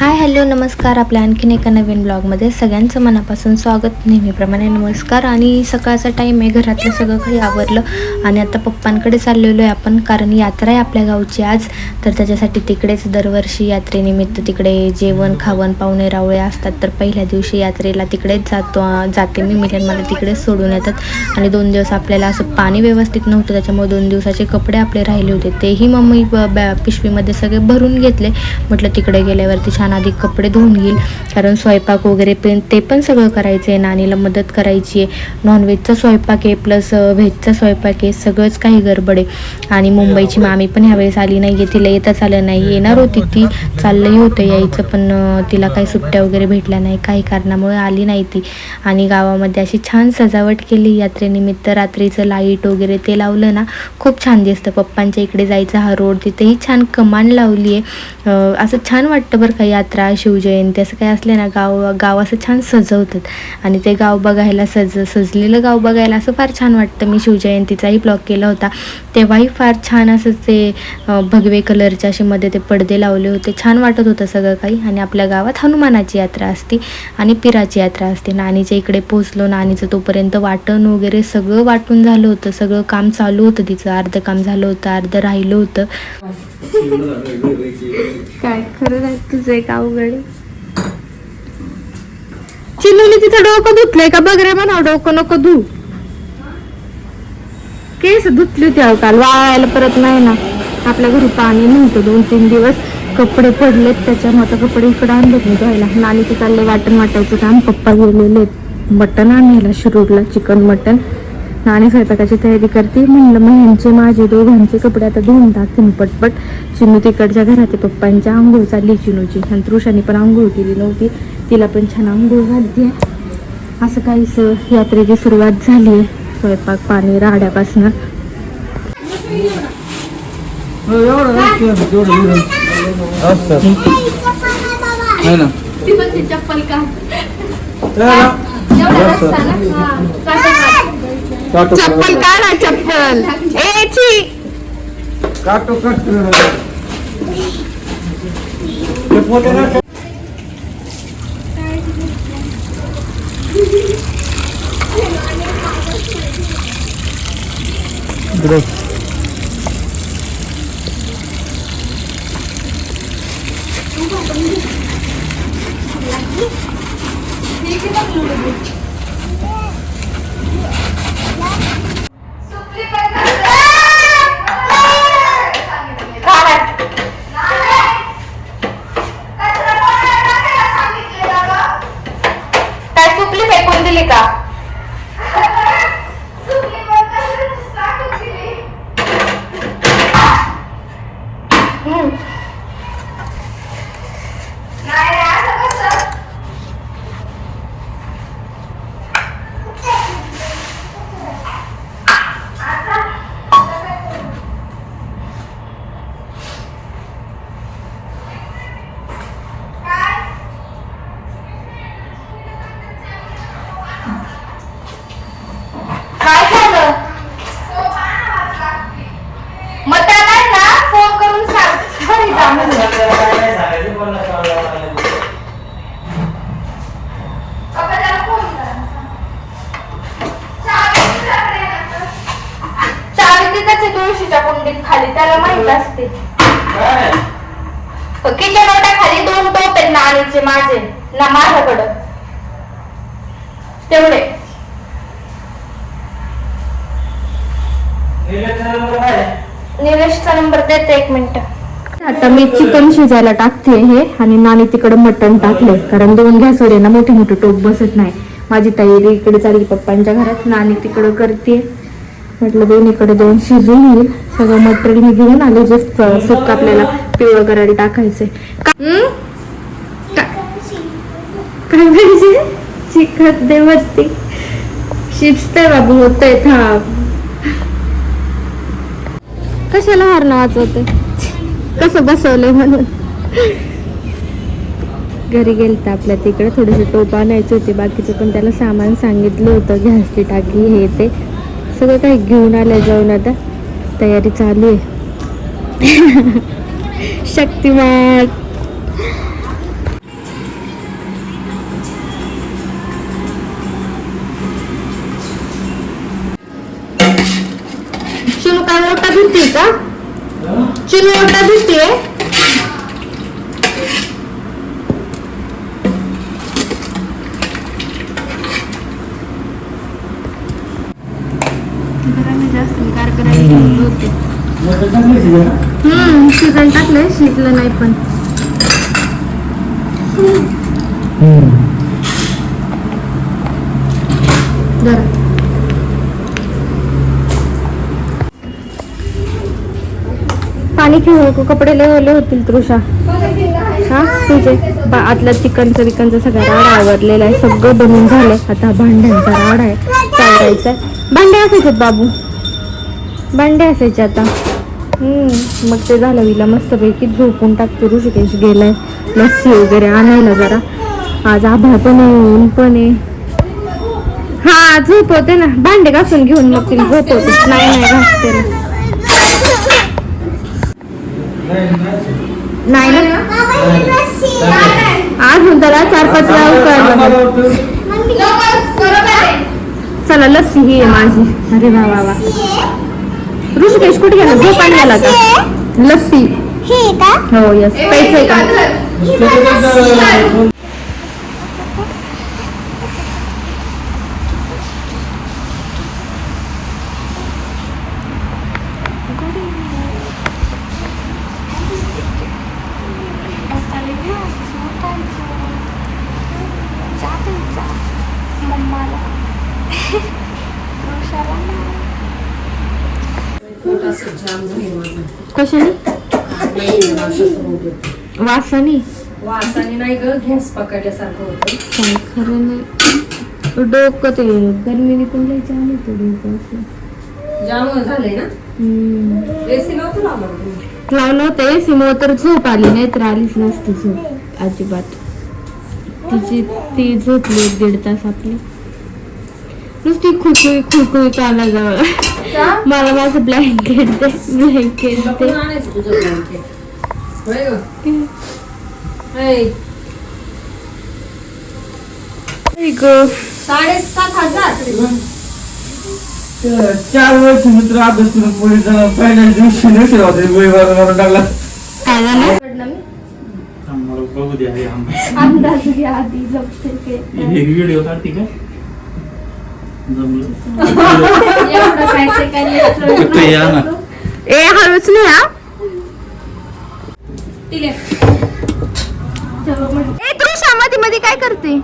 Hi hello नमस्कार. आपल्या आणखीन एका नवीन ब्लॉगमध्ये सगळ्यांचं मनापासून स्वागत. नेहमीप्रमाणे नमस्कार. आणि सकाळचा टाईम आहे. घरातलं सगळं काही आवरलं आणि आता पप्पांकडे चाललेलो आहे आपण कारण यात्रा आहे आपल्या गावची आज. तर त्याच्यासाठी तिकडेच दरवर्षी यात्रेनिमित्त तिकडे जेवण खावण पाहुणे रावळे असतात. तर पहिल्या दिवशी यात्रेला तिकडेच जातो जाते मी. मिलन मला म्हणजे तिकडेच सोडून येतात. आणि दोन दिवस आपल्याला असं पाणी व्यवस्थित नव्हतं. त्याच्यामुळे दोन दिवसाचे कपडे आपले राहिले होते. तेही मम्मी ब- बॅ- पिशवीमध्ये सगळे भरून घेतले. म्हटलं तिकडे गेल्यावरती छान आधी कपडे धुवून घेईल. कारण स्वयंपाक वगैरे पण ते पण सगळं करायचं आहे नानीला मदत करायची आहे नॉनव्हेजचा स्वयंपाक आहे प्लस व्हेजचा स्वयंपाक आहे. सगळंच काही गडबड आहे. आणि मुंबईची मामी पण ह्यावेळेस आली नाही आहे तिला येताच आलं नाही. येणार होती ती. चाललंही होतं यायचं पण तिला काही सुट्ट्या वगैरे भेटल्या नाही. काही कारणामुळे आली नाही ती. आणि गावामध्ये अशी छान सजावट केली. यात्रेनिमित्त रात्रीचं लाइट वगैरे ते लावलं ना खूप छान दिसतं. पप्पांच्या इकडे जायचा हा रोड तिथेही छान कमान लावली आहे असं छान वाटतं बरं का यात्रा शिवजयंती असं काही असले ना गाव गाव असं छान सजवतात. आणि ते गाव बघायला सज सजलेलं गाव बघायला असं फार छान वाटतं. मी शिवजयंतीचाही ब्लॉग केला होता. तेव्हाही फार छान असं ते भगवे कलरच्या असे मध्ये ते पडदे लावले होते. छान वाटत होतं सगळं काही. आणि आपल्या गावात हनुमानाची यात्रा असते आणि पिराची यात्रा असते. नानीच्या इकडे पोचलो नानीचं तोपर्यंत वाटण वगैरे सगळं वाटून झालं होतं. सगळं काम चालू होतं तिचं. अर्धं काम झालं होतं. अर्धं राहिलं होतं. काय खरं आहे तुझं एक अवघड चिन्नूने तिथं डोकं धुतलंय का? बघ रे म्हणा डोकं नको धु. केस धुतली होती अहो काल वाळायला परत नाही ना. आपल्या घरी पाणी नव्हतं दोन तीन दिवस कपडे पडलेत त्याच्यामुळे आता कपडे इकडे आणलेत मी धुवायला. ते चाललंय वाटण वाटायचं काम पप्पा गेलेले मटण आणलेला शिरूरला चिकन मटण. नाणी स्वयंपाकाची तयारी करते. म्हणलं मग ह्यांचे माझे दोघांचे कपडे आता धुवून टाकते मी पटपट. चिनू तिकडच्या घरात आहे पप्पांच्या आंघोळ चालली चिनूची. आणि तृषाने पण आंघोळ केली नव्हती. तिला पण छान आंघोळ घालते. असं काहीच यात्रेची सुरुवात झाली आहे. स्वयंपाक पाणी राहड्यापासनं चप्पल का? चप्पल काढा चप्पल ए छी काटो कट काय चुकली फेकून दिली का हम्म. काय झालं मग त्याला ना फोन करून सांग घरी जा म्हणून. बाबा, त्याला फोन करा. चावी तिथंच आहे तुळशीच्या कुंडीत खाली त्याला माहीत असते. किचन ओट्या खाली दोन टोप आहेत नाणीचे माझे ना माझ्याकडं. तेवढे. निलेशचा नंबर देते एक मिनिट. आता मी चिकन शिजायला टाकते हे आणि नानी तिकडे मटण टाकले कारण दोन गॅसवर आहे ना मोठे मोठे टोप बसत नाही. माझी तयारी इकडे चालली पप्पांच्या घरात नानी तिकडं करते म्हटलं दोन्हीकडे दोन शिजून येईल. सगळं मटेरियल मी घेऊन आले जे सुक आपल्याला पिवळं करायला टाकायचंय. काय पाहिजे? शिकत दे वरती. शिजते बाबू होतंय हा कशाला हार वाचवते कसं बसवलंय म्हणून? घरी गेलता आपल्या तिकडे थोडेसे टोप आणायचे होते. बाकीचं पण त्याला सामान सांगितलं होतं. गॅसची टाकी हे ते. सगळं काही घेऊन आलं जाऊन आता. तयारी चालू आहे. शक्तिमान. चुनू काय ओटा का? चुनू ओटा भिजते शिजन टाकलंय शिजलं नाही पण. पाणी घेऊ नको. कपडे लय ओले होतील तृषा. हा तुझे. आतला चिकनचं विकनचं सगळं राड आवरलेलं आहे सगळं बनवून झालंय. आता भांड्यांचा राड आहे चालायचा भांडे असायचे बाबू. भांडे असायचे आता. मग ते झालं विला मस्तपैकी झोपून टाकतो ऋषिकेश. गेलाय. लस्सी वगैरे आणायला जरा. आज आभा पण आहे ऊन पण आहे. हा झोपवते ना. भांडे घासून घेऊन मग तिला झोपवते नाही नाही घासते नाही, नाही. ना? अजून त्याला चार पाच वेळा चला लस्सी ही आहे माझी. अरे वा वा. ऋषिकेश कुठे गेला झोप आणला का लस्सी हो यस प्यायचंय का त्याच्यात कशाने? वासाने? वासाने नाही ग गॅस पकडल्यासारखं होतं. काय खरं नाही. डोकं ते गरमी पण लय छान होतं डोकं असं. जाम झालंय ना? हम्म. एसी नव्हतं लावलं होतं एसी मुळे तर झोप आली नाही तर आलीच नसती झोप अजिबात. तिची ती झोपली एक दीड तास आपली. नुसती खुळखुळी खुळखुळी काना जवळ मला माझं ब्लँकेट दे ब्लँकेट दे. साडेसात हजार. चार वर्ष मित्र अभ्यास करून झाला पहिल्या दिवशी नसेल होते गोळी मारून टाकला. काय झालं? बघू द्या. अंदाज घ्या आधी ते. हे व्हिडिओ काढते का? जमलं ते या ना ए हळूच नाही हा. ए तृषा मध्ये मध्ये काय करते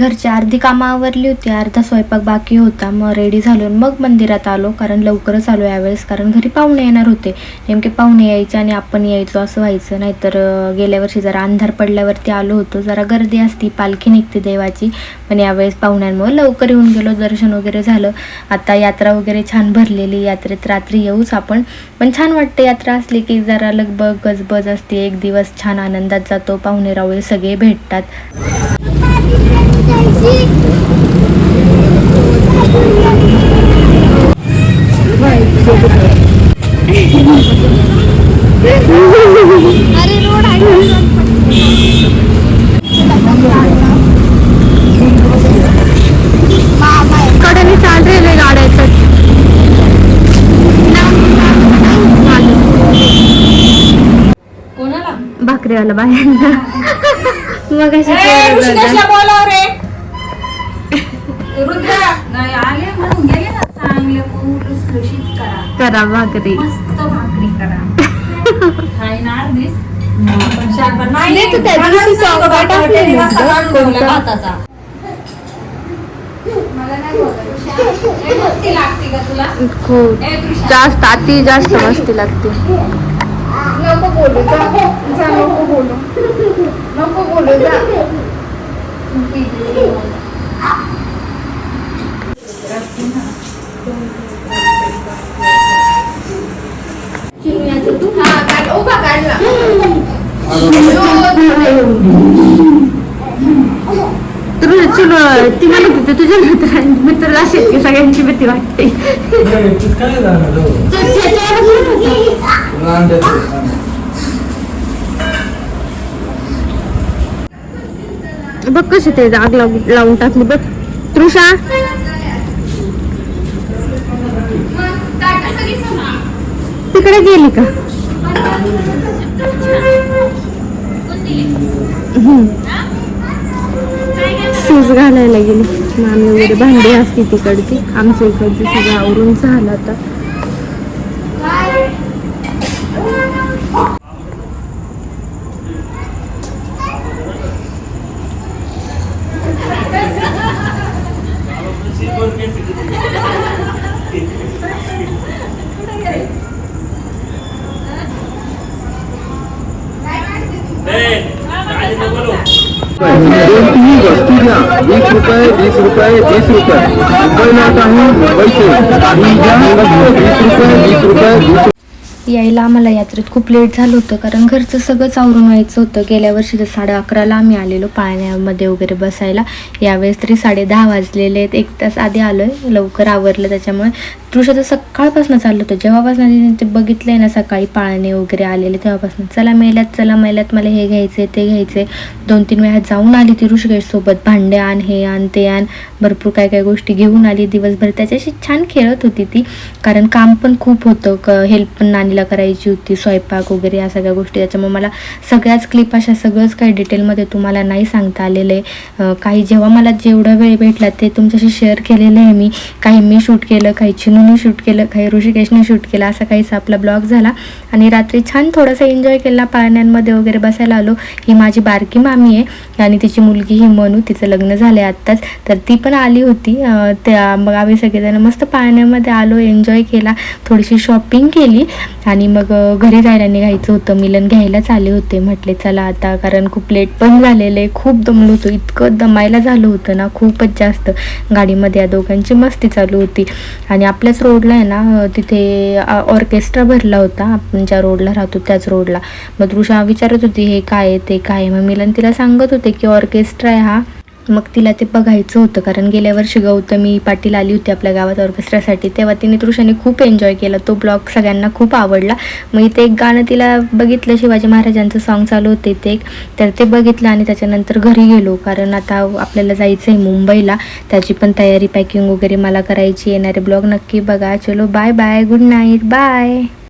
घरची अर्धी कामं आवरली होती अर्धा स्वयंपाक बाकी होता. मग रेडी झालो मग मंदिरात आलो कारण लवकरच आलो यावेळेस कारण घरी पाहुणे येणार होते. नेमके पाहुणे यायचे आणि आपण यायचो असं व्हायचं. नाहीतर गेल्या वर्षी जरा अंधार पडल्यावरती आलो होतो. जरा गर्दी असती पालखी निघते देवाची. पण यावेळेस पाहुण्यांमुळे लवकर येऊन गेलो दर्शन वगैरे झालं. आता यात्रा वगैरे छान भरलेली यात्रेत रात्री येऊच आपण. पण छान वाटते यात्रा असली की जरा लगबग गजबज असते. एक दिवस छान आनंदात जातो. पाहुणे रावळे सगळे भेटतात. भाकरीवाला बाहेर. मग अशी. बोलाव रे. रुद्रा नाही आले म्हणून गेले ना चांगले लुसलुशीत करा. करा भाकरी. मस्त भाकरी करा. खाईनार दिस पण शारपण नाही नाही, तू त्या दिवशी घालायचं सॉंग सगळं टाकलेलं रस्सा होतं. काढून ठेवला कोणतं? भाताचा. ए, मस्ती लागते का तुला. खूप ए तृषा जास्त अति जास्त मस्ती लागते. नको बोलू जा. जा नको बोलू. नको बोलू जा. हा काढ उभा काढला तुला चलो ती म्हणत होती तुझ्या मित्र मित्राला शेतकी सगळ्यांची भीती वाटते काय झालं बघ कशी ते आग लावून लावून टाकली बघ तृषा तिकडे गेली का? शूज घालायला गेली. मामी वगैरे भांडी असते तिकडची. आमच्या इकडची सगळं आवरून झालं आता. कोणतीही वस्तू घ्या वीस रुपये वीस रुपये वीस रुपये. मुंबई नाट आहे मुंबईचे. काही घ्या वीस रुपये वीस रुपये वीस रुपये. यायला आम्हाला यात्रेत खूप लेट झालं होतं कारण घरचं सगळंच आवरून व्हायचं होतं. गेल्या वर्षी तर साडे अकराला आम्ही आलेलो पाळण्यामध्ये वगैरे बसायला. यावेळेस तरी साडे दहा वाजलेले आहेत. एक तास आधी आलो आहे लवकर आवरलं त्याच्यामुळे. तृषा तर सकाळपासून चाललं होतं. जेव्हापासून ते बघितलं आहे ना सकाळी पाळणे वगैरे आलेले तेव्हापासून चला मेल्यात चला मेल्यात मला हे घ्यायचे ते घ्यायचे दोन तीन वेळा जाऊन आली ती ऋषिकेशसोबत. भांडे आण हे आण ते आण. भरपूर काय काय गोष्टी घेऊन आली दिवसभर. त्याच्याशी छान खेळत होती ती. कारण काम पण खूप होतं. क हेल्प पण नानीला करायची होती स्वयंपाक वगैरे या सगळ्या गोष्टी. त्याच्यामुळे मला सगळ्याच क्लिप अशा सगळंच काही डिटेलमध्ये तुम्हाला नाही सांगता आलेलं. आहे काही जेव्हा मला जेवढा वेळ भेटला ते तुमच्याशी शेअर केलेलं आहे मी. काही मी शूट केलं काही चिनूने शूट केलं काही ऋषिकेशने शूट केलं असा काहीसा आपला ब्लॉग झाला. आणि रात्री छान थोडासा एन्जॉय केला पाळण्यांमध्ये वगैरे बसायला आलो. ही माझी बारकी मामी आहे आणि तिची मुलगी ही मनू तिचं लग्न झालं आहे आत्ताच. तर ती पण आली होती. त्या मग आम्ही सगळेजण मस्त पाळण्यामध्ये आलो एन्जॉय केला थोडीशी शॉपिंग केली. आणि मग घरी जायला निघायचं होतं. मिलन घ्यायलाच आले होते. म्हटले चला आता कारण खूप लेट पण झालेलं. आहे खूप दमलो होतो. इतकं दमायला झालं होतं ना खूपच जास्त. गाडीमध्ये या दोघांची मस्ती चालू होती. आणि आपल्याच रोडला आहे ना तिथे ऑर्केस्ट्रा भरला होता. आपण ज्या रोडला राहतो त्याच रोडला मग तृषा विचारत होती हे काय आहे? ते काय आहे? मग मिलन तिला सांगत होते की ऑर्केस्ट्रा आहे हा. मग तिला ते बघायचं होतं कारण गेल्या वर्षी गौतमी पाटील आली होती आपल्या गावात ऑर्केस्ट्रासाठी तेव्हा तिने तृषाने खूप एन्जॉय केला. तो ब्लॉग सगळ्यांना खूप आवडला. मग इथे एक गाणं तिला बघितलं शिवाजी महाराजांचं सॉन्ग चालू होते ते एक. तर ते बघितलं आणि त्याच्यानंतर घरी गेलो कारण आता आपल्याला जायचं आहे मुंबईला. त्याची पण तयारी पॅकिंग वगैरे मला करायची येणारे ब्लॉग नक्की बघा. चलो bye bye good night bye